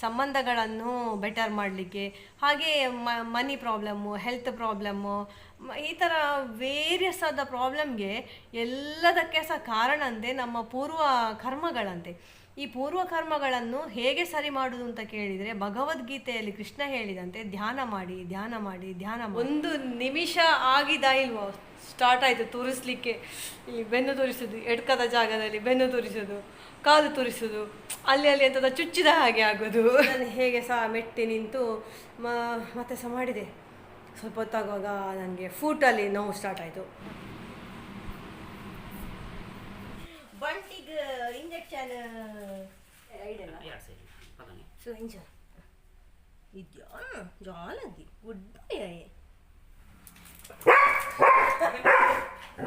ಸಂಬಂಧಗಳನ್ನು ಬೆಟರ್ ಮಾಡಲಿಕ್ಕೆ. ಹಾಗೆ ಮನಿ ಪ್ರಾಬ್ಲಮ್ಮು ಹೆಲ್ತ್ ಪ್ರಾಬ್ಲಮ್ಮು ಈ ಥರ ವೇರಿಯಸ್ ಆದ ಪ್ರಾಬ್ಲಮ್ಗೆ ಎಲ್ಲದಕ್ಕೆ ಸಹ ಕಾರಣ ಅಂತೆ ನಮ್ಮ ಪೂರ್ವ ಕರ್ಮಗಳಂತೆ. ಈ ಪೂರ್ವ ಕರ್ಮಗಳನ್ನು ಹೇಗೆ ಸರಿ ಮಾಡುವುದು ಅಂತ ಕೇಳಿದರೆ ಭಗವದ್ಗೀತೆಯಲ್ಲಿ ಕೃಷ್ಣ ಹೇಳಿದಂತೆ ಧ್ಯಾನ ಮಾಡಿ ಧ್ಯಾನ ಮಾಡಿ, ಧ್ಯಾನ ಒಂದು ನಿಮಿಷ ಆಗಿದ ಇಲ್ವೋ? ಸ್ಟಾರ್ಟ್ ಆಯಿತು ತೋರಿಸ್ಲಿಕ್ಕೆ. ಈ ಬೆನ್ನು ತೋರಿಸೋದು, ಎಡ್ಕದ ಜಾಗದಲ್ಲಿ ಬೆನ್ನು ತೋರಿಸೋದು. ಕಾಲು ತುರಿಸುದು. ಅಲ್ಲಿ ಅಲ್ಲಿ ಎಂಥದ ಚುಚ್ಚಿದ ಹಾಗೆ ಆಗೋದು. ನಾನು ಹೇಗೆ ಸಹ ಮೆಟ್ಟಿ ನಿಂತು ಮ ಮತ್ತೆ ಸಹ ಮಾಡಿದೆ. ಸ್ವಲ್ಪ ಹೊತ್ತಾಗುವಾಗ ನನಗೆ ಫೂಟಲ್ಲಿ ನೋವು ಸ್ಟಾರ್ಟ್ ಆಯಿತು. ಬಂಟಿಗೆ ಇಂಜೆಕ್ಷನ್ ಐಡಲ್ಲ ಎರಡು ಸೈಡ್ ಸೊ ಇಂಜ ಇದೆಯಾ? ಜಾಲದಿ ಗುಡ್ ಬಾಯ್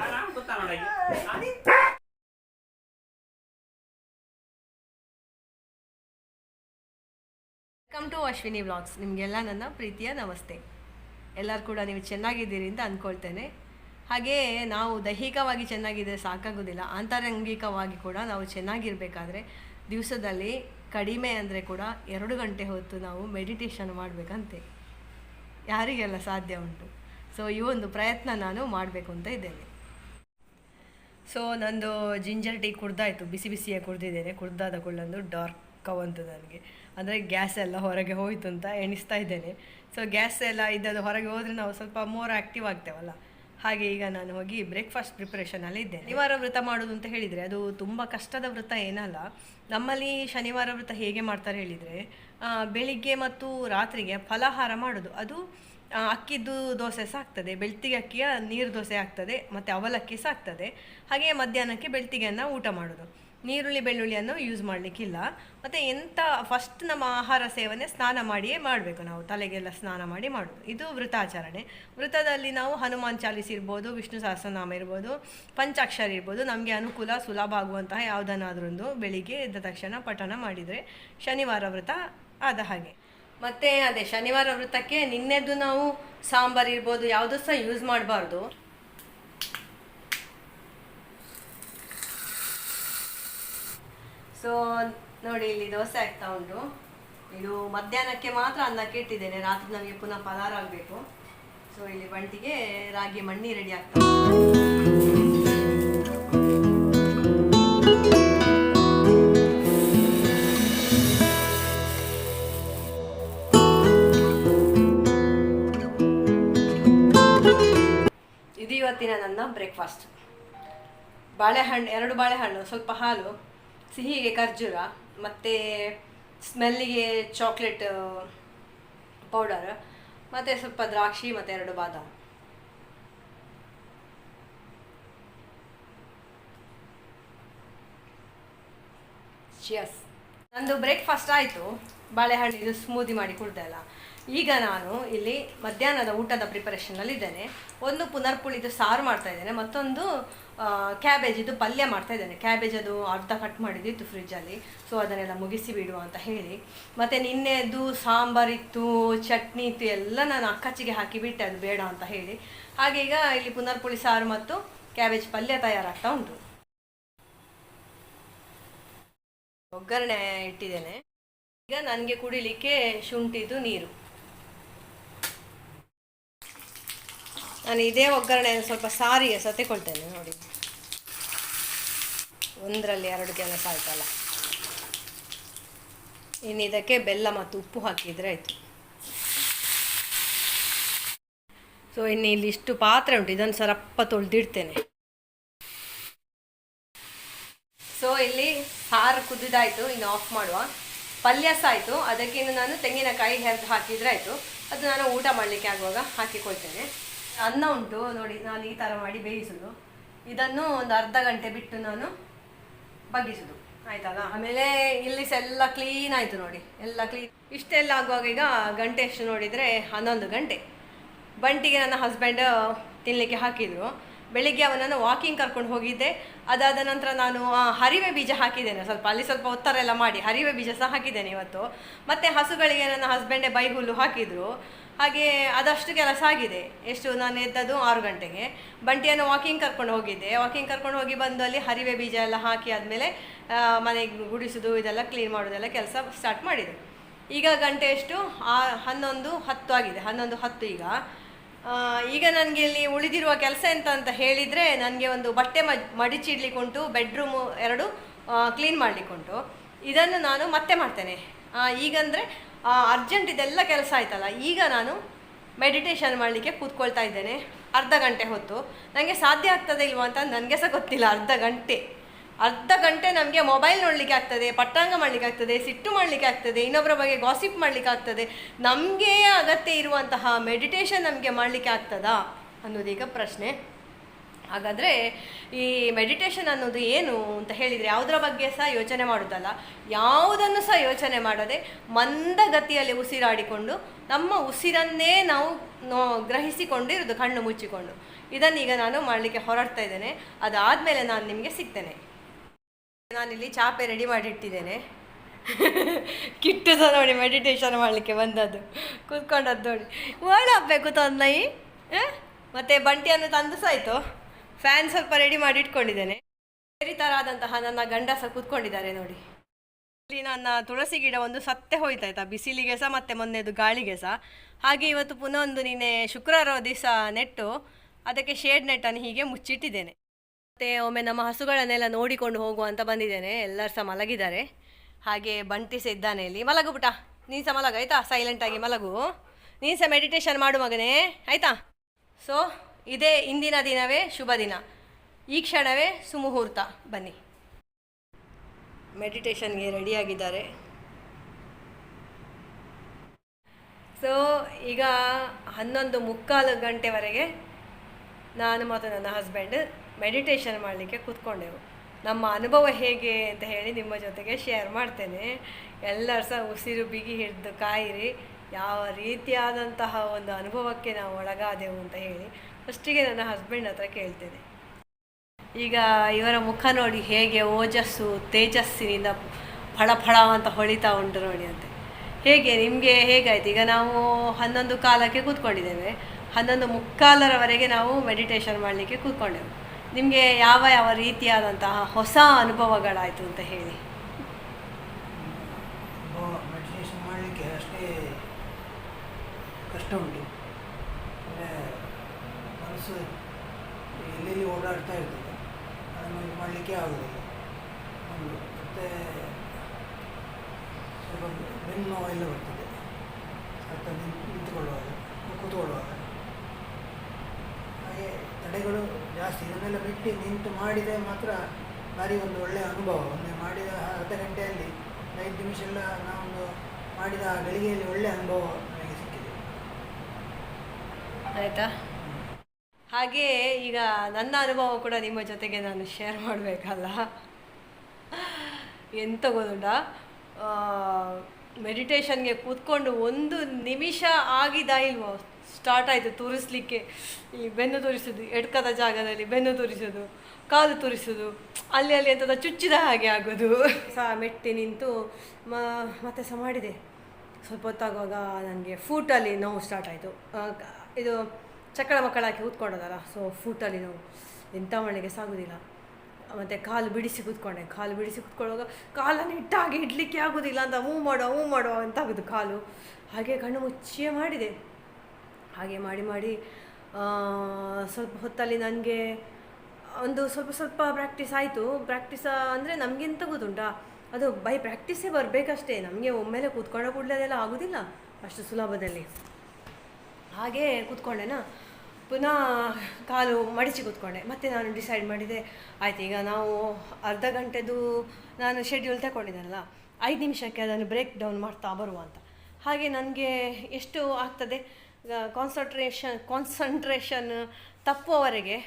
ನಾನು ಗೊತ್ತಾ ನೋಡಿ ವೆಲ್ಕಮ್ ಟು ಅಶ್ವಿನಿ ವ್ಲಾಗ್ಸ್ ನಿಮಗೆಲ್ಲ ನನ್ನ ಪ್ರೀತಿಯ ನಮಸ್ತೆ. ಎಲ್ಲರೂ ಕೂಡ ನೀವು ಚೆನ್ನಾಗಿದ್ದೀರಿ ಅಂತ ಅಂದ್ಕೊಳ್ತೇನೆ ಹಾಗೆಯೇ ನಾವು ದೈಹಿಕವಾಗಿ ಚೆನ್ನಾಗಿದ್ದರೆ ಸಾಕಾಗೋದಿಲ್ಲ. ಆಂತರಂಗಿಕವಾಗಿ ಕೂಡ ನಾವು ಚೆನ್ನಾಗಿರಬೇಕಾದ್ರೆ ದಿವಸದಲ್ಲಿ ಕಡಿಮೆ ಅಂದರೆ ಕೂಡ ಎರಡು ಗಂಟೆ ಹೊತ್ತು ನಾವು ಮೆಡಿಟೇಷನ್ ಮಾಡಬೇಕಂತೆ. ಯಾರಿಗೆಲ್ಲ ಸಾಧ್ಯ ಉಂಟು? ಸೊ ಈ ಒಂದು ಪ್ರಯತ್ನ ನಾನು ಮಾಡಬೇಕು ಅಂತ ಇದ್ದೇನೆ. ಸೊ ನಂದು ಜಿಂಜರ್ ಟೀ ಕುಡ್ದಾಯಿತು. ಬಿಸಿ ಬಿಸಿಯಾಗಿ ಕುಡ್ದಿದ್ದೇನೆ. ಕುಡ್ದಾದ ಕೂಡಲೊಂದು ಡಾರ್ಕ್ ಅವಂತು ನನಗೆ. ಅಂದರೆ ಗ್ಯಾಸ್ ಎಲ್ಲ ಹೊರಗೆ ಹೋಯಿತು ಅಂತ ಎಣಿಸ್ತಾ ಇದ್ದೇನೆ. ಸೊ ಗ್ಯಾಸ್ ಎಲ್ಲ ಇದ್ದದ್ದು ಹೊರಗೆ ಹೋದರೆ ನಾವು ಸ್ವಲ್ಪ ಮೋರ್ ಆ್ಯಕ್ಟಿವ್ ಆಗ್ತೇವಲ್ಲ. ಹಾಗೆ ಈಗ ನಾನು ಹೋಗಿ ಬ್ರೇಕ್ಫಾಸ್ಟ್ ಪ್ರಿಪ್ರೇಷನಲ್ಲಿ ಇದ್ದೆ ಶನಿವಾರ ವ್ರತ ಮಾಡೋದು ಅಂತ ಹೇಳಿದರೆ ಅದು ತುಂಬ ಕಷ್ಟದ ವ್ರತ ಏನಲ್ಲ. ನಮ್ಮಲ್ಲಿ ಶನಿವಾರ ವ್ರತ ಹೇಗೆ ಮಾಡ್ತಾರೆ ಹೇಳಿದರೆ ಬೆಳಿಗ್ಗೆ ಮತ್ತು ರಾತ್ರಿಗೆ ಫಲಾಹಾರ ಮಾಡೋದು. ಅದು ಅಕ್ಕಿದ್ದು ದೋಸೆ ಸಹ ಆಗ್ತದೆ ಬೆಳ್ತಿಗೆ ಅಕ್ಕಿಯ ನೀರು ದೋಸೆ ಆಗ್ತದೆ, ಮತ್ತು ಅವಲಕ್ಕಿ ಸಹ ಆಗ್ತದೆ ಹಾಗೆ ಮಧ್ಯಾಹ್ನಕ್ಕೆ ಬೆಳ್ತಿಗೆಯನ್ನು ಊಟ ಮಾಡೋದು. ನೀರುಳ್ಳಿ ಬೆಳ್ಳುಳ್ಳಿಯನ್ನು ಯೂಸ್ ಮಾಡಲಿಕ್ಕಿಲ್ಲ. ಮತ್ತು ಎಂಥ ಫಸ್ಟ್ ನಮ್ಮ ಆಹಾರ ಸೇವನೆ ಸ್ನಾನ ಮಾಡಿಯೇ ಮಾಡಬೇಕು ನಾವು. ತಲೆಗೆಲ್ಲ ಸ್ನಾನ ಮಾಡಿ ಮಾಡೋದು ಇದು ವೃತಾಚರಣೆ ವೃತದಲ್ಲಿ ನಾವು ಹನುಮಾನ್ ಚಾಲಿಸ್ ಇರ್ಬೋದು, ವಿಷ್ಣು ಸಹಸ್ರನಾಮ ಇರ್ಬೋದು, ಪಂಚಾಕ್ಷರಿ ಇರ್ಬೋದು. ನಮಗೆ ಅನುಕೂಲ ಸುಲಭ ಆಗುವಂತಹ ಯಾವುದನ್ನಾದ್ರೊಂದು ಬೆಳಿಗ್ಗೆ ಎದ್ದ ತಕ್ಷಣ ಪಠಣ ಮಾಡಿದರೆ ಶನಿವಾರ ವ್ರತ ಆದ ಹಾಗೆ. ಮತ್ತೆ ಅದೇ ಶನಿವಾರ ವೃತ್ತಕ್ಕೆ ನಿನ್ನೆದ್ದು ನಾವು ಸಾಂಬಾರು ಇರ್ಬೋದು, ಯಾವುದೂ ಸಹ ಯೂಸ್ ಮಾಡಬಾರ್ದು. ಸೊ ನೋಡಿ ಇಲ್ಲಿ ದೋಸೆ ಆಗ್ತಾ ಉಂಟು. ಇದು ಮಧ್ಯಾಹ್ನಕ್ಕೆ ಮಾತ್ರ ಅನ್ನಕ್ಕೆ ಇಟ್ಟಿದ್ದೇನೆ. ರಾತ್ರಿ ನಮಗೆ ಪುನಃ ಪಲಾರ ಆಗಬೇಕು. ಸೊ ಇಲ್ಲಿ ಬಂಟಿಗೆ ರಾಗಿ ಮಣ್ಣಿ ರೆಡಿ ಆಗ್ತಾ ಇದು ಇವತ್ತಿನ ನನ್ನ ಬ್ರೇಕ್ಫಾಸ್ಟ್ ಬಾಳೆಹಣ್ಣು, ಎರಡು ಬಾಳೆಹಣ್ಣು, ಸ್ವಲ್ಪ ಹಾಲು. ಸಿಹಿಗೆ ಖರ್ಜೂರ, ಮತ್ತು ಸ್ಮೆಲ್ಲಿಗೆ ಚಾಕ್ಲೇಟ್ ಪೌಡರ್ ಮತ್ತು ಸ್ವಲ್ಪ ದ್ರಾಕ್ಷಿ, ಮತ್ತು ಎರಡು ಬಾದಾಮ್. ಚಿಯರ್ಸ್ ನಂದು ಬ್ರೇಕ್ಫಾಸ್ಟ್ ಆಯಿತು. ಇದು ಸ್ಮೂದಿ ಮಾಡಿ ಕುಡ್ದೆ ಅಲ್ಲ. ಈಗ ನಾನು ಇಲ್ಲಿ ಮಧ್ಯಾಹ್ನದ ಊಟದ ಪ್ರಿಪರೇಷನ್ನಲ್ಲಿದ್ದೇನೆ ಒಂದು ಪುನರ್ಪುಳಿದು ಸಾರು ಮಾಡ್ತಾ ಇದ್ದೇನೆ. ಮತ್ತೊಂದು ಕ್ಯಾಬೇಜ್ ಇದು ಪಲ್ಯ ಮಾಡ್ತಾ ಇದ್ದೇನೆ. ಕ್ಯಾಬೇಜ್ ಅದು ಅರ್ಧ ಕಟ್ ಮಾಡಿದ್ದಿತ್ತು ಫ್ರಿಜ್ಜಲ್ಲಿ. ಸೊ ಅದನ್ನೆಲ್ಲ ಮುಗಿಸಿ ಬಿಡುವ ಅಂತ ಹೇಳಿ. ಮತ್ತು ನಿನ್ನೆದು ಸಾಂಬಾರಿತ್ತು, ಚಟ್ನಿ ಇತ್ತು, ಎಲ್ಲ ನಾನು ಅಕ್ಕಚ್ಚಿಗೆ ಹಾಕಿ ಬಿಟ್ಟೆ. ಅದು ಬೇಡ ಅಂತ ಹೇಳಿ. ಹಾಗೆ ಈಗ ಇಲ್ಲಿ ಪುನರ್ಪುಳಿ ಸಾರು ಮತ್ತು ಕ್ಯಾಬೇಜ್ ಪಲ್ಯ ತಯಾರಾಗ್ತಾ ಉಂಟು. ಒಗ್ಗರಣೆ ಇಟ್ಟಿದ್ದೇನೆ. ಈಗ ನನಗೆ ಕುಡಿಲಿಕ್ಕೆ ಶುಂಠಿದು ನೀರು. ನಾನು ಇದೇ ಒಗ್ಗರಣೆ ಸ್ವಲ್ಪ ಸಾರಿಗೆ ಸಹ ನೋಡಿ. ಒಂದರಲ್ಲಿ ಎರಡು ಕೆಲಸ ಆಯ್ತಲ್ಲ ಇನ್ನು ಇದಕ್ಕೆ ಬೆಲ್ಲ ಮತ್ತು ಉಪ್ಪು ಹಾಕಿದರೆ ಆಯಿತು. ಸೊ ಇನ್ನು ಇಲ್ಲಿ ಇಷ್ಟು ಪಾತ್ರೆ ಉಂಟು. ಇದನ್ನು ಸರಪ್ಪ ತೊಳೆದಿಡ್ತೇನೆ. ಸೊ ಇಲ್ಲಿ ಸಾರು ಕುದಿದಾಯ್ತು. ಇನ್ನು ಆಫ್ ಮಾಡುವ. ಪಲ್ಯ ಆಯಿತು ಅದಕ್ಕೆ ಇನ್ನು ನಾನು ತೆಂಗಿನಕಾಯಿ ಹೆರ್ದು ಹಾಕಿದ್ರೆ ಆಯಿತು. ಅದು ನಾನು ಊಟ ಮಾಡಲಿಕ್ಕೆ ಆಗುವಾಗ ಹಾಕಿಕೊಳ್ತೇನೆ. ಅನ್ನ ಉಂಟು. ನೋಡಿ, ನಾನು ಈ ಥರ ಮಾಡಿ ಬೇಯಿಸೋದು. ಇದನ್ನು ಒಂದು ಅರ್ಧ ಗಂಟೆ ಬಿಟ್ಟು ನಾನು ಬಗ್ಗಿಸೋದು ಆಯ್ತಲ್ಲ? ಆಮೇಲೆ ಇಲ್ಲಿ ಎಲ್ಲ ಕ್ಲೀನ್ ಆಯಿತು ನೋಡಿ. ಎಲ್ಲ ಕ್ಲೀನ್ ಇಷ್ಟೆಲ್ಲ ಆಗುವಾಗ ಈಗ ಗಂಟೆ ಎಷ್ಟು ನೋಡಿದರೆ ಹನ್ನೊಂದು ಗಂಟೆ. ಬಂಟಿಗೆ ನನ್ನ ಹಸ್ಬೆಂಡ್ ತಿನ್ನಲಿಕ್ಕೆ ಹಾಕಿದರು. ಬೆಳಿಗ್ಗೆ ಅವನನ್ನು ವಾಕಿಂಗ್ ಕರ್ಕೊಂಡು ಹೋಗಿದ್ದೆ. ಅದಾದ ನಂತರ ನಾನು ಹರಿವೆ ಬೀಜ ಹಾಕಿದ್ದೇನೆ. ಸ್ವಲ್ಪ ಅಲ್ಲಿ ಸ್ವಲ್ಪ ಒತ್ತರ ಎಲ್ಲ ಮಾಡಿ ಹರಿವೆ ಬೀಜ ಸಹ ಹಾಕಿದ್ದೇನೆ ಇವತ್ತು. ಮತ್ತು ಹಸುಗಳಿಗೆ ನನ್ನ ಹಸ್ಬೆಂಡೇ ಬೈಹುಲ್ಲು ಹಾಕಿದರು. ಹಾಗೆ ಅದಷ್ಟು ಕೆಲಸ ಆಗಿದೆ. ಎಷ್ಟು ನಾನು ಎದ್ದದ್ದು ಆರು ಗಂಟೆಗೆ. ಬಂಟಿಯನ್ನು ವಾಕಿಂಗ್ ಕರ್ಕೊಂಡು ಹೋಗಿದ್ದೆ. ವಾಕಿಂಗ್ ಕರ್ಕೊಂಡು ಹೋಗಿ ಬಂದು ಅಲ್ಲಿ ಹರಿವೆ ಬೀಜ ಎಲ್ಲ ಹಾಕಿ ಆದಮೇಲೆ ಮನೆಗೆ ಗುಡಿಸೋದು ಇದೆಲ್ಲ ಕ್ಲೀನ್ ಮಾಡೋದೆಲ್ಲ ಕೆಲಸ ಸ್ಟಾರ್ಟ್ ಮಾಡಿದೆ. ಈಗ ಗಂಟೆ ಎಷ್ಟು? ಆ, ಹನ್ನೊಂದು ಹತ್ತು ಆಗಿದೆ. ಹನ್ನೊಂದು ಹತ್ತು ಈಗ. ಈಗ ನನಗೆ ಇಲ್ಲಿ ಉಳಿದಿರುವ ಕೆಲಸ ಎಂತ ಅಂತ ಹೇಳಿದರೆ, ನನಗೆ ಒಂದು ಬಟ್ಟೆ ಮಜ್ ಮಡಿಚಿಡ್ಲಿಕ್ಕೆ ಉಂಟು ಬೆಡ್ರೂಮು ಎರಡು ಕ್ಲೀನ್ ಮಾಡಲಿಕ್ಕುಂಟು. ಇದನ್ನು ನಾನು ಮತ್ತೆ ಮಾಡ್ತೇನೆ. ಆ, ಅರ್ಜೆಂಟ್ ಇದೆಲ್ಲ ಕೆಲಸ ಆಯ್ತಲ್ಲ ಈಗ ನಾನು ಮೆಡಿಟೇಷನ್ ಮಾಡಲಿಕ್ಕೆ ಕೂತ್ಕೊಳ್ತಾ ಇದ್ದೇನೆ ಅರ್ಧ ಗಂಟೆ ಹೊತ್ತು. ನನಗೆ ಸಾಧ್ಯ ಆಗ್ತದೆ ಇಲ್ವಾ ಅಂತ ನನಗೆ ಸಹ ಗೊತ್ತಿಲ್ಲ ಅರ್ಧ ಗಂಟೆ. ಅರ್ಧ ಗಂಟೆ ನಮಗೆ ಮೊಬೈಲ್ ನೋಡಲಿಕ್ಕೆ ಆಗ್ತದೆ ಪಟ್ಟಾಂಗ ಮಾಡಲಿಕ್ಕೆ ಆಗ್ತದೆ ಸಿಟ್ಟು ಮಾಡಲಿಕ್ಕೆ ಆಗ್ತದೆ ಇನ್ನೊಬ್ಬರ ಬಗ್ಗೆ ಗಾಸಿಪ್ ಮಾಡಲಿಕ್ಕೆ ಆಗ್ತದೆ. ನಮಗೆ ಅಗತ್ಯ ಇರುವಂತಹ ಮೆಡಿಟೇಷನ್ ನಮಗೆ ಮಾಡಲಿಕ್ಕೆ ಆಗ್ತದಾ ಅನ್ನೋದೀಗ ಪ್ರಶ್ನೆ. ಹಾಗಾದರೆ ಈ ಮೆಡಿಟೇಷನ್ ಅನ್ನೋದು ಏನು ಅಂತ ಹೇಳಿದರೆ ಯಾವುದರ ಬಗ್ಗೆ ಸಹ ಯೋಚನೆ ಮಾಡೋದಲ್ಲ, ಯಾವುದನ್ನು ಸಹ ಯೋಚನೆ ಮಾಡದೆ ಮಂದಗತಿಯಲ್ಲಿ ಉಸಿರಾಡಿಕೊಂಡು ನಮ್ಮ ಉಸಿರನ್ನೇ ನಾವು ನೋ ಗ್ರಹಿಸಿಕೊಂಡಿರೋದು ಕಣ್ಣು ಮುಚ್ಚಿಕೊಂಡು. ಇದನ್ನೀಗ ನಾನು ಮಾಡಲಿಕ್ಕೆ ಹೊರಡ್ತಾ ಇದ್ದೇನೆ. ಅದಾದಮೇಲೆ ನಾನು ನಿಮಗೆ ಸಿಗ್ತೇನೆ. ನಾನಿಲ್ಲಿ ಚಾಪೆ ರೆಡಿ ಮಾಡಿಟ್ಟಿದ್ದೇನೆ. ಕಿಟ್ಟು ಸಹ ನೋಡಿ ಮೆಡಿಟೇಷನ್ ಮಾಡಲಿಕ್ಕೆ ಬಂದದ್ದು. ಕೂತ್ಕೊಂಡದ್ದು ನೋಡಿ. ಒಳ ಹಾಕ್ಬೇಕು ತಂದಯಿ ಮತ್ತು ಬಂಟಿಯನ್ನು ತಂದು ಸಹ ಫ್ಯಾನ್ ಸ್ವಲ್ಪ ರೆಡಿ ಮಾಡಿ ಇಟ್ಕೊಂಡಿದ್ದೇನೆ ಬೇರೆ ಥರ ಆದಂತಹ ನನ್ನ ಗಂಡ ಸಹ ಕೂತ್ಕೊಂಡಿದ್ದಾರೆ ನೋಡಿ. ಇಲ್ಲಿ ನನ್ನ ತುಳಸಿ ಗಿಡ ಒಂದು ಸತ್ತೆ ಹೋಯ್ತಾಯ್ತಾ, ಬಿಸಿಲಿಗೆ ಸಹ ಮತ್ತೆ ಮೊನ್ನೆದು ಗಾಳಿಗೆ ಸಹ. ಹಾಗೆ ಇವತ್ತು ಪುನಃ ಒಂದು ನಿನ್ನೆ ಶುಕ್ರವಾರ ದಿವಸ ನೆಟ್ಟು, ಅದಕ್ಕೆ ಶೇಡ್ ನೆಟ್ಟನ್ನು ಹೀಗೆ ಮುಚ್ಚಿಟ್ಟಿದ್ದೇನೆ. ಮತ್ತೆ ಒಮ್ಮೆ ನಮ್ಮ ಹಸುಗಳನ್ನೆಲ್ಲ ನೋಡಿಕೊಂಡು ಹೋಗುವ ಅಂತ ಬಂದಿದ್ದೇನೆ. ಎಲ್ಲರೂ ಸಹ ಮಲಗಿದ್ದಾರೆ. ಹಾಗೆ ಬಂಟಿ ಸಹ ಇದ್ದಾನೆ ಇಲ್ಲಿ. ಮಲಗು ಪುಟ. ನೀನು ಸಹ ಮಲಗು, ಆಯಿತಾ? ಸೈಲೆಂಟಾಗಿ ಮಲಗು. ನೀನು ಸಹ ಮೆಡಿಟೇಷನ್ ಮಾಡು ಮಗನೇ. ಆಯಿತಾ? ಸೊ ಇದೇ ಇಂದಿನ ದಿನವೇ ಶುಭ ದಿನ. ಈ ಕ್ಷಣವೇ ಸುಮುಹೂರ್ತ. ಬನ್ನಿ. ಮೆಡಿಟೇಷನ್ಗೆ ರೆಡಿಯಾಗಿದ್ದಾರೆ. ಸೊ, ಈಗ ಹನ್ನೊಂದು ಮುಕ್ಕಾಲು ಗಂಟೆವರೆಗೆ ನಾನು ಮತ್ತು ನನ್ನ ಹಸ್ಬೆಂಡ್ ಮೆಡಿಟೇಷನ್ ಮಾಡಲಿಕ್ಕೆ ಕೂತ್ಕೊಂಡೆವು. ನಮ್ಮ ಅನುಭವ ಹೇಗೆ ಅಂತ ಹೇಳಿ ನಿಮ್ಮ ಜೊತೆಗೆ ಶೇರ್ ಮಾಡ್ತೇನೆ. ಎಲ್ಲರೂ ಸಹ ಉಸಿರು ಬಿಗಿ ಹಿಡಿದು ಕಾಯಿರಿ. ಯಾವ ರೀತಿಯಾದಂತಹ ಒಂದು ಅನುಭವಕ್ಕೆ ನಾವು ಒಳಗಾದೆವು ಅಂತ ಹೇಳಿ. ಫಸ್ಟಿಗೆ ನನ್ನ ಹಸ್ಬೆಂಡ್ ಹತ್ರ ಕೇಳ್ತೇನೆ. ಈಗ ಇವರ ಮುಖ ನೋಡಿ ಹೇಗೆ ಓಜಸ್ಸು, ತೇಜಸ್ಸಿನಿಂದ ಫಳ ಫಳ ಅಂತ ಹೊಳಿತಾ ಉಂಟು ನೋಡಿ ಅಂತೆ. ಹೇಗೆ, ನಿಮಗೆ ಹೇಗಾಯ್ತು? ಈಗ ನಾವು ಹನ್ನೊಂದು ಕಾಲಕ್ಕೆ ಕೂತ್ಕೊಂಡಿದ್ದೇವೆ. ಹನ್ನೊಂದು ಮುಕ್ಕಾಲರವರೆಗೆ ನಾವು ಮೆಡಿಟೇಷನ್ ಮಾಡಲಿಕ್ಕೆ ಕೂತ್ಕೊಂಡೆವು. ನಿಮಗೆ ಯಾವ ಯಾವ ರೀತಿಯಾದಂತಹ ಹೊಸ ಅನುಭವಗಳಾಯಿತು ಅಂತ ಹೇಳಿ. ಮೆಡಿಟೇಷನ್ ಮಾಡಲಿಕ್ಕೆ ಅಷ್ಟೇ ಕಷ್ಟ ಮನಸ್ಸು ಎಲ್ಲೆಲ್ಲಿ ಓಡಾಡ್ತಾ ಇರ್ತದೆ, ಅದನ್ನು ಇದು ಮಾಡಲಿಕ್ಕೆ ಆಗೋದಿಲ್ಲ ಒಂದು ಮತ್ತು ಸ್ವಲ್ಪ ಬೆನ್ನು ನೋವೆಲ್ಲ ಬರ್ತದೆ. ಸ್ವಲ್ಪ ನಿಂತು ನಿಂತುಕೊಳ್ಳುವಾಗ, ಕೂತ್ಕೊಳ್ಳುವಾಗ. ಹಾಗೆ ತಡೆಗಳು ಜಾಸ್ತಿ, ಇದನ್ನೆಲ್ಲ ಬಿಟ್ಟು ನಿಂತು ಮಾಡಿದರೆ ಮಾತ್ರ ಭಾರಿ ಒಂದು ಒಳ್ಳೆಯ ಅನುಭವ. ಒಂದು ಮಾಡಿದ ಅರ್ಧ ಗಂಟೆಯಲ್ಲಿ ಐದು ನಿಮಿಷ ಎಲ್ಲ ನಾವೊಂದು ಮಾಡಿದ ಗಳಿಗೆಯಲ್ಲಿ ಒಳ್ಳೆಯ ಅನುಭವ ನನಗೆ ಸಿಕ್ಕಿದೆ. ಆಯಿತಾ? ಹಾಗೆ ಈಗ ನನ್ನ ಅನುಭವ ಕೂಡ ನಿಮ್ಮ ಜೊತೆಗೆ ನಾನು ಶೇರ್ ಮಾಡಬೇಕಲ್ಲ. ಎಂತ ಗೊತ್ತುಂಟ? ಮೆಡಿಟೇಷನ್ಗೆ ಕೂತ್ಕೊಂಡು ಒಂದು ನಿಮಿಷ ಆಗಿದ ಇಲ್ವೋ? ಸ್ಟಾರ್ಟ್ ಆಯಿತು ತೋರಿಸ್ಲಿಕ್ಕೆ. ಈ ಬೆನ್ನು ತೋರಿಸೋದು, ಎಡ್ಕದ ಜಾಗದಲ್ಲಿ ಬೆನ್ನು ತೋರಿಸೋದು, ಕಾಲು ತೋರಿಸೋದು, ಅಲ್ಲಿ ಅಲ್ಲಿ ಎಂಥದ ಚುಚ್ಚಿದ ಹಾಗೆ ಆಗೋದು. ಸಹ ಮೆಟ್ಟಿ ನಿಂತು ಮತ್ತೆ ಸಹ ಮಾಡಿದೆ. ಸ್ವಲ್ಪ ಹೊತ್ತಾಗುವಾಗ ನನಗೆ ಫೂಟಲ್ಲಿ ನೋವು ಸ್ಟಾರ್ಟ್ ಆಯಿತು. ಇದು ಚಕ್ಕಳ ಮಕ್ಕಳಾಗಿ ಕೂತ್ಕೊಂಡದಲ್ಲ ಸೊ ಫೂಟಲ್ಲಿ ನಾವು ಎಂಥ ಮಳೆಗೆ ಸಾಗೋದಿಲ್ಲ. ಮತ್ತು ಕಾಲು ಬಿಡಿಸಿ ಕೂತ್ಕೊಂಡೆ, ಕಾಲು ಬಿಡಿಸಿ ಕೂತ್ಕೊಳ್ಳುವಾಗ ಕಾಲನ್ನು ಇಟ್ಟಾಗಿ ಇಡಲಿಕ್ಕೆ ಆಗೋದಿಲ್ಲ ಅಂತ, ಹೂ ಮಾಡೋ ಹೂ ಮಾಡೋ ಅಂತ ಆಗೋದು ಕಾಲು. ಹಾಗೆ ಕಣ್ಣು ಮುಚ್ಚಿಯೇ ಮಾಡಿದೆ. ಹಾಗೆ ಮಾಡಿ ಮಾಡಿ ಸ್ವಲ್ಪ ಹೊತ್ತಲ್ಲಿ ನನಗೆ ಒಂದು ಸ್ವಲ್ಪ ಸ್ವಲ್ಪ ಪ್ರಾಕ್ಟೀಸ್ ಆಯಿತು. ಪ್ರಾಕ್ಟೀಸ್ ಅಂದರೆ ನಮಗೆಂತ ಗೊತ್ತುಂಟ? ಅದು ಬೈ ಪ್ರಾಕ್ಟೀಸೇ ಬರಬೇಕಷ್ಟೇ. ನಮಗೆ ಒಮ್ಮೆಲೆ ಕೂತ್ಕೊಂಡ ಕೂಡಲೇ ಅದೆಲ್ಲ ಆಗೋದಿಲ್ಲ ಅಷ್ಟು ಸುಲಭದಲ್ಲಿ. ಹಾಗೆ ಕೂತ್ಕೊಂಡೆನಾ? ಪುನಃ ಕಾಲು ಮಡಚಿ ಕೂತ್ಕೊಂಡೆ. ಮತ್ತೆ ನಾನು ಡಿಸೈಡ್ ಮಾಡಿದೆ ಆಯ್ತು ಈಗ ನಾವು ಅರ್ಧ ಗಂಟೆದು ನಾನು ಶೆಡ್ಯೂಲ್ ತಗೊಂಡಿದ್ದೆನಲ್ಲ ಐದು ನಿಮಿಷಕ್ಕೆ ಅದನ್ನು ಬ್ರೇಕ್ ಡೌನ್ ಮಾಡ್ತಾ ಬರುವ ಅಂತ. ಹಾಗೆ ನನಗೆ ಎಷ್ಟು ಆಗ್ತದೆ? ಕಾನ್ಸಂಟ್ರೇಷನ್ ಕಾನ್ಸಂಟ್ರೇಷನ್ ತಪ್ಪುವವರೆಗೆ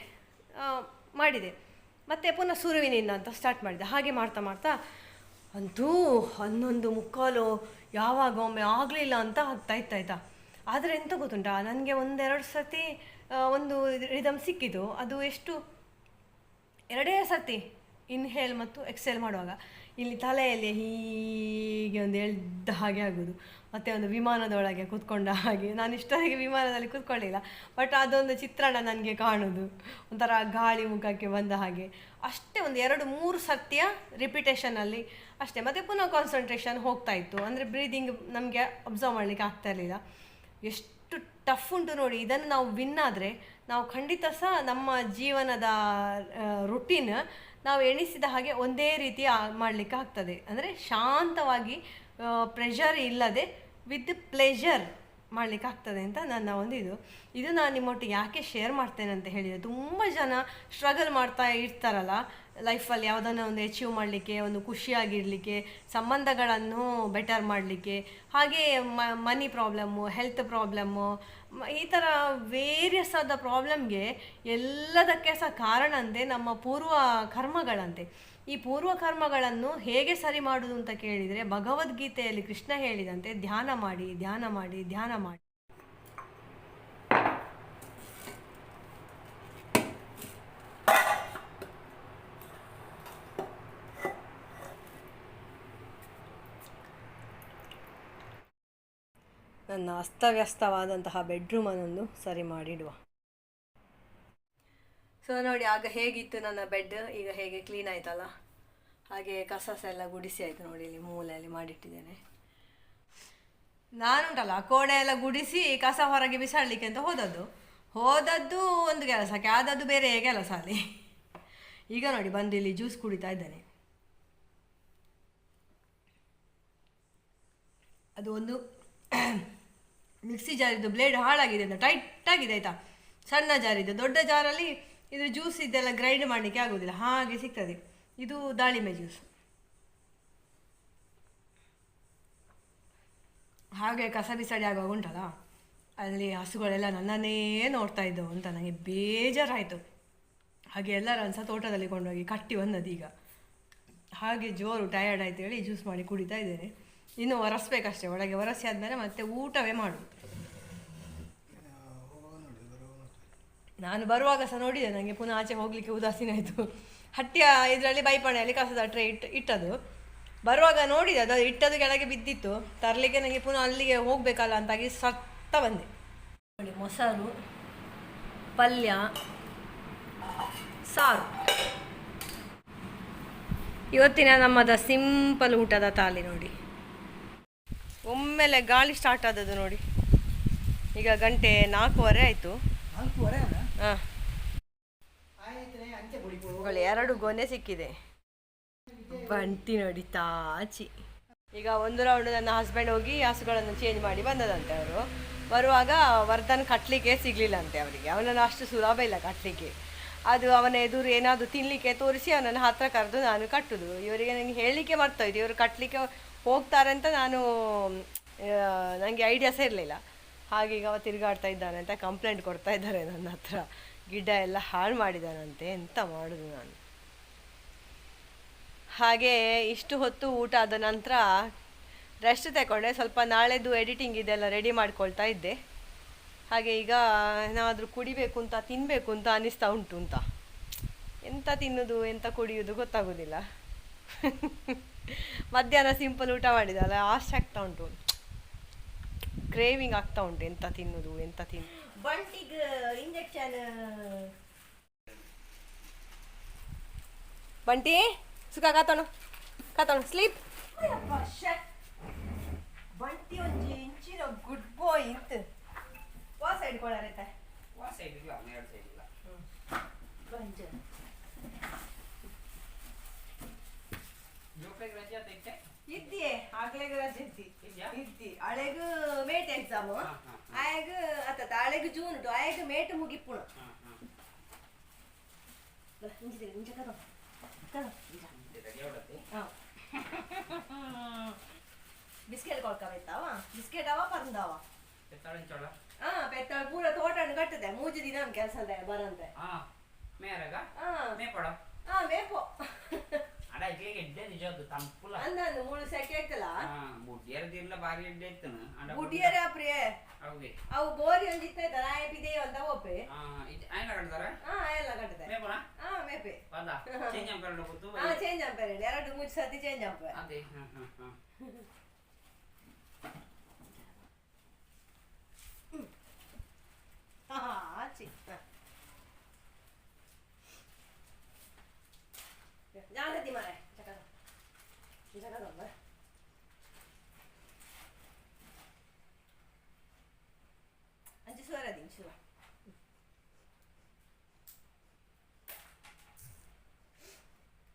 ಮಾಡಿದೆ. ಮತ್ತೆ ಪುನಃ ಸುರುವಿನಿಂದ ಅಂತ ಸ್ಟಾರ್ಟ್ ಮಾಡಿದೆ. ಹಾಗೆ ಮಾಡ್ತಾ ಮಾಡ್ತಾ ಅಂತೂ ಹನ್ನೊಂದು ಮುಕ್ಕಾಲು ಯಾವಾಗ ಒಮ್ಮೆ ಆಗಲಿಲ್ಲ ಅಂತ ಆಗ್ತಾ ಇತ್ತು ಆಯ್ತಾ ಆದರೆ ಎಂತ ಗೊತ್ತುಂಟಾ? ನನಗೆ ಒಂದೆರಡು ಆ, ಒಂದು ರಿದಮ್ ಸಿಕ್ಕಿತು ಅದು ಎಷ್ಟು? ಎರಡೇ ಸರ್ತಿ ಇನ್ಹೇಲ್ ಮತ್ತು ಎಕ್ಸೇಲ್ ಮಾಡುವಾಗ ಇಲ್ಲಿ ತಲೆಯಲ್ಲಿ ಹೀಗೆ ಒಂದು ಎಳ್ದ ಹಾಗೆ ಆಗೋದು ಮತ್ತು ಒಂದು ವಿಮಾನದೊಳಗೆ ಕೂತ್ಕೊಂಡ ಹಾಗೆ. ನಾನು ಇಷ್ಟವರೆಗೆ ವಿಮಾನದಲ್ಲಿ ಕೂತ್ಕೊಳ್ಳಿಲ್ಲ. ಬಟ್ ಅದೊಂದು ಚಿತ್ರಣ ನನಗೆ ಕಾಣೋದು ಒಂಥರ ಗಾಳಿ ಮುಖಕ್ಕೆ ಬಂದ ಹಾಗೆ. ಅಷ್ಟೇ ಒಂದು ಎರಡು, ಮೂರು ಸತ್ಯ ರಿಪಿಟೇಷನಲ್ಲಿ ಅಷ್ಟೇ. ಮತ್ತು ಪುನಃ ಕಾನ್ಸಂಟ್ರೇಷನ್ ಹೋಗ್ತಾ ಇತ್ತು. ಅಂದರೆ ಬ್ರೀದಿಂಗ್ ನಮಗೆ ಅಬ್ಸರ್ವ್ ಮಾಡಲಿಕ್ಕೆ ಆಗ್ತಾ ಇರಲಿಲ್ಲ. ಎಷ್ಟು ಟಫ್ ಉಂಟು ನೋಡಿ, ಇದನ್ನು ನಾವು ವಿನ್ ಆದರೆ ನಾವು ಖಂಡಿತ ಸಹ ನಮ್ಮ ಜೀವನದ ರುಟೀನ್ ನಾವು ಎಣಿಸಿದ ಹಾಗೆ ಒಂದೇ ರೀತಿ ಮಾಡಲಿಕ್ಕೆ ಆಗ್ತದೆ. ಅಂದರೆ ಶಾಂತವಾಗಿ ಪ್ರೆಷರ್ ಇಲ್ಲದೆ ವಿತ್ ಪ್ಲೆಷರ್ ಮಾಡಲಿಕ್ಕೆ ಆಗ್ತದೆ ಅಂತ ನನ್ನ ಒಂದು ಇದು. ಇದು ನಾನು ನಿಮ್ಮೊಟ್ಟಿಗೆ ಯಾಕೆ ಶೇರ್ ಮಾಡ್ತೇನೆ ಅಂತ ಹೇಳಿದರೆ, ತುಂಬ ಜನ ಸ್ಟ್ರಗಲ್ ಮಾಡ್ತಾ ಇರ್ತಾರಲ್ಲ ಲೈಫಲ್ಲಿ ಯಾವುದನ್ನು ಒಂದು ಅಚೀವ್ ಮಾಡಲಿಕ್ಕೆ, ಒಂದು ಖುಷಿಯಾಗಿರಲಿಕ್ಕೆ, ಸಂಬಂಧಗಳನ್ನು ಬೆಟರ್ ಮಾಡಲಿಕ್ಕೆ. ಹಾಗೆ ಮನಿ ಪ್ರಾಬ್ಲಮ್ಮು ಹೆಲ್ತ್ ಪ್ರಾಬ್ಲಮ್ಮು ಈ ಥರ ವೇರಿಯಸ್ ಆದ ಪ್ರಾಬ್ಲಮ್ಗೆ ಎಲ್ಲದಕ್ಕೆ ಸಹ ಕಾರಣ ಅಂದರೆ ನಮ್ಮ ಪೂರ್ವ ಕರ್ಮಗಳಂತೆ. ಈ ಪೂರ್ವ ಕರ್ಮಗಳನ್ನು ಹೇಗೆ ಸರಿ ಮಾಡುವುದು ಅಂತ ಕೇಳಿದರೆ ಭಗವದ್ಗೀತೆಯಲ್ಲಿ ಕೃಷ್ಣ ಹೇಳಿದಂತೆ ಧ್ಯಾನ ಮಾಡಿ ಧ್ಯಾನ ಮಾಡಿ ಧ್ಯಾನ ಮಾಡಿ. ನನ್ನ ಅಸ್ತವ್ಯಸ್ತವಾದಂತಹ ಬೆಡ್ರೂಮನ್ನೊಂದು ಸರಿ ಮಾಡಿಡುವ. ಸೊ ನೋಡಿ, ಆಗ ಹೇಗಿತ್ತು ನನ್ನ ಬೆಡ್ ಈಗ ಹೇಗೆ ಕ್ಲೀನ್ ಆಯ್ತಲ್ಲ? ಹಾಗೆ ಕಸ ಸಹ ಎಲ್ಲ ಗುಡಿಸಿ ಆಯಿತು ನೋಡಿ, ಇಲ್ಲಿ ಮೂಲೆಯಲ್ಲಿ ಮಾಡಿಟ್ಟಿದ್ದೇನೆ. ನಾನುಂಟಲ್ಲ, ಕೋಣೆ ಎಲ್ಲ ಗುಡಿಸಿ ಕಸ ಹೊರಗೆ ಬಿಸಾಡಲಿಕ್ಕೆ ಅಂತ ಹೋದದ್ದು. ಹೋದದ್ದು ಒಂದು ಕೆಲಸಕ್ಕೆ, ಆದದ್ದು ಬೇರೆ ಕೆಲಸ ಅಲ್ಲಿ. ಈಗ ನೋಡಿ, ಬಂದು ಇಲ್ಲಿ ಜ್ಯೂಸ್ ಕುಡಿತಾ ಇದ್ದೇನೆ. ಅದು ಒಂದು ಮಿಕ್ಸಿ ಜಾರಿದ್ದು ಬ್ಲೇಡ್ ಹಾಳಾಗಿದೆ ಅಂತ ಟೈಟ್ ಆಗಿದೆ, ಆಯಿತಾ? ಸಣ್ಣ ಜಾರಿದ್ದು, ದೊಡ್ಡ ಜಾರಲ್ಲಿ ಇದು ಜ್ಯೂಸ್ ಇದೆಲ್ಲ ಗ್ರೈಂಡ್ ಮಾಡಲಿಕ್ಕೆ ಆಗೋದಿಲ್ಲ, ಹಾಗೆ ಸಿಗ್ತದೆ. ಇದು ದಾಳಿಂಬೆ ಜ್ಯೂಸ್ ಹಾಗೆ ಕಸ ಬಿಸಾಡಿ ಆಗುವಾಗ ಉಂಟಲ್ಲ ಅಲ್ಲಿ ಹಸುಗಳೆಲ್ಲ ನನ್ನನ್ನೇ ನೋಡ್ತಾ ಇದ್ದವು ಅಂತ ನನಗೆ ಬೇಜಾರಾಯಿತು. ಹಾಗೆ ಎಲ್ಲರನ್ನು ಸಹ ತೋಟದಲ್ಲಿ ಕೊಂಡೋಗಿ ಕಟ್ಟಿ ಬಂದದ್ದು ಈಗ. ಹಾಗೆ ಜೋರು ಟಯರ್ಡ್ ಆಯ್ತು ಹೇಳಿ ಜ್ಯೂಸ್ ಮಾಡಿ ಕುಡಿತಾ ಇದ್ದೇನೆ. ಇನ್ನು ಒರೆಸ್ಬೇಕಷ್ಟೇ, ಒಳಗೆ ಒರೆಸಿ ಆದಮೇಲೆ ಮತ್ತೆ ಊಟವೇ ಮಾಡೋದು. ನಾನು ಬರುವಾಗ ಸಹ ನೋಡಿದೆ ನನಗೆ ಪುನಃ ಆಚೆ ಹೋಗಲಿಕ್ಕೆ ಉದಾಸೀನ ಆಯಿತು. ಹಟ್ಟಿಯ ಇದರಲ್ಲಿ ಬೈಪಣೆಯಲ್ಲಿ ಕಸದ ಟ್ರೇ ಇಟ್ಟು ಇಟ್ಟದು ಬರುವಾಗ ನೋಡಿದೆ ಅದು ಇಟ್ಟದು ಕೆಳಗೆ ಬಿದ್ದಿತ್ತು. ತರಲಿಕ್ಕೆ ನನಗೆ ಪುನಃ ಅಲ್ಲಿಗೆ ಹೋಗಬೇಕಲ್ಲ ಅಂತಾಗಿ ಸತ್ತ ಬಂದೆ. ನೋಡಿ, ಮೊಸರು, ಪಲ್ಯ, ಸಾರು. ಇವತ್ತಿನ ನಮ್ಮದ ಸಿಂಪಲ್ ಊಟದ ತಾಲಿ ನೋಡಿ. ಒಮ್ಮೆಲೆ ಗಾಳಿ ಸ್ಟಾರ್ಟ್ ಆದದ್ದು ನೋಡಿ. ಈಗ ಗಂಟೆ ನಾಲ್ಕೂವರೆ ಆಯಿತು. ನಾಲ್ಕೂವರೆ ಎರಡು ಗೊನೆ ಸಿಕ್ಕಿದೆ. ಬಂಟಿ ನೋಡಿ ತಾಚಿ ಈಗ ಒಂದು ರೌಂಡ್ ನನ್ನ ಹಸ್ಬೆಂಡ್ ಹೋಗಿ ಹಸುಗಳನ್ನು ಚೇಂಜ್ ಮಾಡಿ ಬಂದದಂತೆ ಅವರು. ಬರುವಾಗ ವರ್ಧನ್ ಕಟ್ಟಲಿಕ್ಕೆ ಸಿಗಲಿಲ್ಲ ಅಂತೆ ಅವರಿಗೆ. ಅವನನ್ನು ಅಷ್ಟು ಸುಲಭ ಇಲ್ಲ ಕಟ್ಟಲಿಕ್ಕೆ ಅದು ಅವನ ಎದುರು ಏನಾದರೂ ತಿನ್ನಲಿಕ್ಕೆ ತೋರಿಸಿ ಅವನನ್ನು ಹತ್ರ ಕರೆದು ನಾನು ಕಟ್ಟುದು. ಇವರಿಗೆ ನನಗೆ ಹೇಳಲಿಕ್ಕೆ ಮರ್ತೋಯ್ತು. ಇವರು ಕಟ್ಟಲಿಕ್ಕೆ ಹೋಗ್ತಾರೆ ಅಂತ ನಾನು ನನಗೆ ಐಡಿಯಾಸೇ ಇರಲಿಲ್ಲ. ಹಾಗೆ ಈಗ ಅವ ತಿರುಗಾಡ್ತಾ ಇದ್ದಾನೆ ಅಂತ ಕಂಪ್ಲೇಂಟ್ ಕೊಡ್ತಾ ಇದ್ದಾರೆ ನನ್ನ ಹತ್ರ. ಗಿಡ ಎಲ್ಲ ಹಾಳು ಮಾಡಿದಾನಂತೆ, ಎಂತ ಮಾಡುದು ನಾನು? ಹಾಗೆ ಇಷ್ಟು ಹೊತ್ತು ಊಟ ಆದ ನಂತರ ರೆಸ್ಟ್ ತಗೊಂಡೆ ಸ್ವಲ್ಪ ನಾಳೆದು ಎಡಿಟಿಂಗ್ ಇದೆಲ್ಲ ರೆಡಿ ಮಾಡ್ಕೊಳ್ತಾ ಇದ್ದೆ. ಹಾಗೆ ಈಗ ಏನಾದರೂ ಕುಡಿಬೇಕು ಅಂತ ತಿನ್ನಬೇಕು ಅಂತ ಅನಿಸ್ತಾ ಉಂಟು ಅಂತ. ಎಂತ ತಿನ್ನೋದು, ಎಂತ ಕುಡಿಯೋದು ಗೊತ್ತಾಗೋದಿಲ್ಲ. ಮಧ್ಯಾಹ್ನ ಸಿಂಪಲ್ ಊಟ ಮಾಡಿದಲ್ಲ ಆಸೆ ಆಗ್ತಾ ಉಂಟು. ಕ್ರೇವಿಂಗ್ ಆಗ್ತಾ ಉಂಟು ಎಂತ ತಿನ್ನುದು ಎಂತ ತಿನ್. ಬಂಟಿಗ್ ಇಂಜೆಕ್ಷನ್ ಬಂಟಿ ಸುಖ ಕಾತೋಣ ಕಾತೋಣ ಸ್ಲೀಪ್ ಬಂಟಿ ಒಂಜಿ ಇಂಚಿನ ಗುಡ್ ಬಾಯ್ ಇಂತ ವಾ ಸೈಡ್ ಕೊಡಾರೈತೆ ವಾ ಸೈಡ್ ಇಲ್ಲ ಎರಡು ಸೈಡ್ ಇಲ್ಲ. ಜೋಕ್ಳಿಗೆ ರಜೆ ಗ್ರಂಜಿ ಇದ್ದಿಯೇ ಆಗ್ಲೇಗ ರಜೆ ಇದ್ದಿ? ಇದ್ದಿ ಅಳೆಗ ಮೇಟ್ ಎಕ್ಸಾಮ್. ಆಯಗ ಅತ್ತ ಅಳೆಗ ಜೂನ್ ಉಂಟು. ಆಯಗ ಮೇಟ್ ಹೊಡತಿ ಬಿಸ್ಕೆಟ್ ಕೊಡ್ಕಬೇತಾವ ಬಿಸ್ಕೆಟ್ ಅವ ಪರಂದವ? ಹಾ ಪೆತ್ತಾಳ ಪೂರ ತೋಟ ಕಟ್ಟದೆ ಮೂಜಿ ದಿನ ಕೆಲಸ ಬರಂತೆ. ಆ ಮೇರಗ? ಹಾ. ಮೇಪಡ ಹಾ ಮೇಪೋ. ಅಡ ಇಟ್ಲಿಗೆ ಎಡ್ಡೆ ನಿಜವಾದ ತಂಪುಲ ಅಂದಂದು ಮೂಳು ಸೆಕೆ ಆಗ್ತಲ್ಲ ಹಾಂ ಬುಡ್ಡಿಯರ್ದಿರ್ಲ ಬಾರಿ ಎಡ್ಡೆ ಇತ್ತನ ಅಡ ಬುಡಿಯರ ಪ್ರಿಯ ಹೌದೇ ಅವು ಬೋರಿ ಒಂದು ಇತ್ತ ನಾಯ ಪಿದೆ ಅಂತ ಒಪ್ಪೆ ಹಾಂ ಇದು ಆಯ್ನ ಕಡ್ದಾರ ಹಾ ಎಲ್ಲ ಕಟ್ಟದೆ ಮೇಪಡ ಹಾ ಮೇಪೆ ಪದ ಚೇಂಜ್ ಅಂಪೆರಡು ಕೂತು ಹಾ ಚೇಂಜ್ ಅಂಪೇರೆ ಎರಡು ಮೂರು ಸತಿ ಚೇಂಜ್ ಅಂಪೆ ಅದೇ ಹಾಂ ಹಾಂ ಹಾಂ జాగ్రత్త మరే చక్కగా చక్కగా మరి మంచి సూర దించు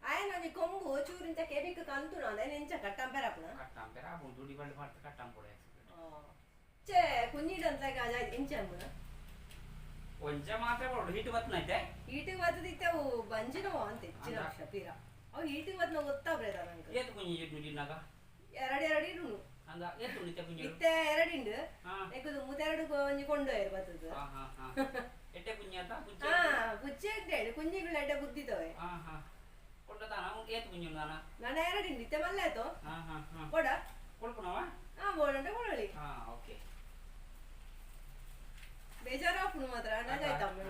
ఆయన నీ కొంగు చూరించ కెబిక్ కంతున్నాను నేను కట్టంపేరాపున కట్టంపేరాపు దుడి వాళ్ళు పడితే కట్టంపూడే ಚೇ ಕುಂಜಿಡಂತ ಗಾಜ ಇಂಚಂಬುನ ಒಂಚ ಮಾತ್ರ ಹಿಟ್ಟು ಬತ್ತನೈತೆ ಹಿಟ್ಟಿಗೆ ಬತ್ತದಿತ್ತೆ ಬಂಜಿನೋ ಅಂತ ಹೆಚ್ಚಿನ ಶಪೀರ ಅವ್ ಈಟಿಗೆ ಒದ್ ನಾವು ಎರಡು ಎರಡು ಇರುನು ಅಂದ ಏತ್ ಉಳಿತ ಕುಂಜಿ ಇತ್ತೆ ಎರಡು ಒಂಜಿ ಕೊಂಡೋಯ್ರು ಬತ್ತದು. ಎಟ್ಟೆ ಹಾ ಕುಂಜಿ ಎಡ್ಡೆ ಕುಂಜಿಗಳು ಎಡ್ಡೆ ಬುದ್ಧಿತವೆ ಹಾ ಹಾ. ಕೊಂಡದಾನ ಇತ್ತೆ ಮಲ್ಲ ಹಾ ಹಾ ಹಾ. ಕೊಡ. ಕೊಡ್ಕೊಣವ ಹಾ ಬೋಳಂಡೆ ಕೊಡೋಳಿ ಹಾ ಓಕೆ. ಬೇಜಾರಾಪುಣು ಮಾತ್ರ. ಅನಾಜಾಯ್ತಮ್ಮ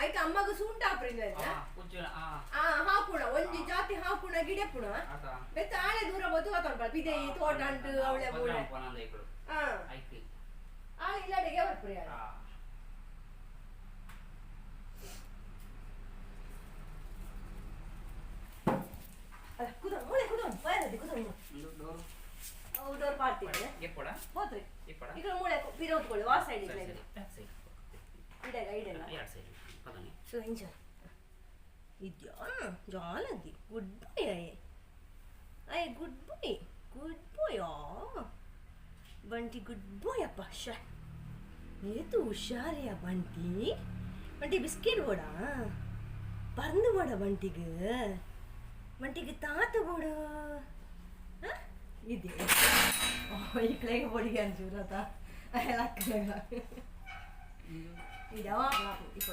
ಆಯ್ತು ಅಮ್ಮಗೂ ಆಯ್ತಾ? ಹಾ. ಒಂಜಿ ಜಾತಿ ಹಾಪುಣ ಗಿಡಪುಣ ಬೆತ್ತ ಆಳೆ ದೂರ ಬದು ಆತೊಂಡು ಬಿದೆ ತೋಟ ಅಂಟು ಅವಳೆ ಮೂಳೆ. ಹಾ. ಆಳೆ ಇಲ್ಲಡೆಗೆ ಬರ್ಪುರಿ ಆಳೆ ಕುದ ಮೂಳೆ ಕುದ ಬಯರದಿ ಕುದ ಡೋರ್. ಪಾಡ್ತಿದ್ದೆ ಎಪ್ಪಡ ಹೋದ್ರಿ. ಈಗ ಮೂಳೆ ಬಿರೋದ್ಕೊಳ್ಳಿ ವಾಸ ಹಿಡಿದ್ರೆ ಇಡಗ ಇಡಲ್ಲ ಸೊ ಎಂಜಾಯ್ జాల్ అది గుడ్ బాయ్ అయ్యే అయ్యే good boy good boy Bunty good boy అప్ప షా ఏతు హుషారియా బంటి బంటి బిస్కెట్ కూడా பறந்து போட வண்டிக்கு வண்டிக்கு தாத்து போடு இது கிளைக்க போடுகிறான் சூரதா எல்லா கிளைங்க இதோ இப்போ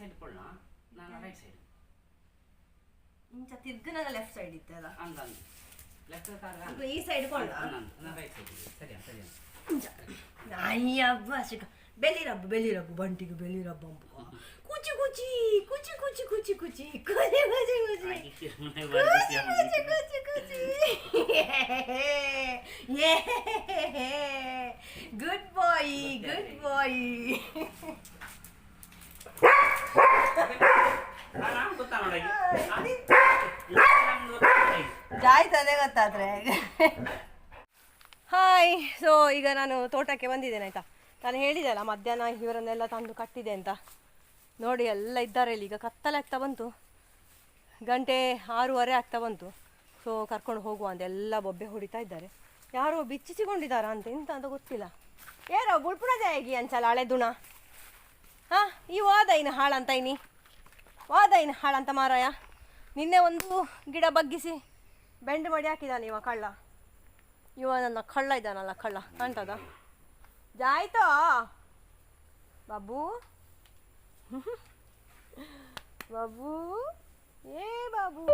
ಸೈಡ್ ಕೊಡ್ಲ? ನಾನು ರೈಟ್ ಸೈಡ್ ಇಂಚ ತಿರ್ಗನಾಗ ಲೆಫ್ಟ್ ಸೈಡ್ ಇತ್ತಲ್ಲ ಅಂದ ಅಂದ ಲೆಫ್ಟ್ ಕಾರ ಈಗ ಈ ಸೈಡ್ ಕೊಳ್ಳ ನಾನು ರೈಟ್ ಸೈಡ್ ಸರಿ ಸರಿ ಅಯ್ಯಬ್ಬ ಸಿಕ್ಕ ಬೆಲಿ ರಬ್ಬು ಬೆಲಿ ರಬ್ಬು ಬಂಟಿಗೆ ಬೆಲಿ ರಬ್ಬು ಅಂಬು. ಕುಚಿ ಕುಚಿ ಕುಚಿ ಕುಚಿ ಕುಚಿ ಕುಚಿ. ಕುಚಿ ಕುಚಿ ಕುಚಿ. ಕುಚಿ ಕುಚಿ Kuchi good boy good boy hi so ಈಗ ನಾನು ತೋಟಕ್ಕೆ ಬಂದಿದ್ದೇನೆ ಆಯ್ತಾ? ನಾನು ಹೇಳಿದೆ ಅಲ್ಲ ಮಧ್ಯಾಹ್ನ ಇವರನ್ನೆಲ್ಲ ತಂದು ಕಟ್ಟಿದೆ ಅಂತ. ನೋಡಿ, ಎಲ್ಲ ಇದ್ದಾರೆ ಇಲ್ಲಿ. ಈಗ ಕತ್ತಲೆ ಆಗ್ತಾ ಬಂತು. ಗಂಟೆ ಆರೂವರೆ ಆಗ್ತಾ ಬಂತು. ಸೊ ಕರ್ಕೊಂಡು ಹೋಗುವ ಅಂತ ಎಲ್ಲ ಬೊಬ್ಬೆ ಹೊಡಿತಾ ಇದ್ದಾರೆ. ಯಾರೋ ಬಿಚ್ಚಿಸಿಕೊಂಡಿದ್ದಾರಾ ಅಂತ ಎಂತ ಅಂತ ಗೊತ್ತಿಲ್ಲ. ಏರೋ ಬುಳ್ಪುಣದೆ ಹೇಗಿ ಅಂಚಲ್ಲ ಹಳೆ ದುಣ ಹಾಂ, ಈ ವಾದ ಇನ್ನು ಹಾಳಂತ ಇನ್ನಿ ವಾದ ಇನ್ನು ಹಾಳಂತ ಮಾರಾಯ. ನಿನ್ನೆ ಒಂದು ಗಿಡ ಬಗ್ಗಿಸಿ ಬೆಂಡ್ ಮಾಡಿ ಹಾಕಿದಾನೆ ಇವ ಕಳ್ಳ. ಇವ ನನ್ನ ಕಳ್ಳ ಇದ್ದಾನಲ್ಲ ಕಳ್ಳ ಕಾಣ್ತದ ಜಾಯ್ತೋ ಬಾಬು. ಬಾಬು. ಏ ಬಾಬು.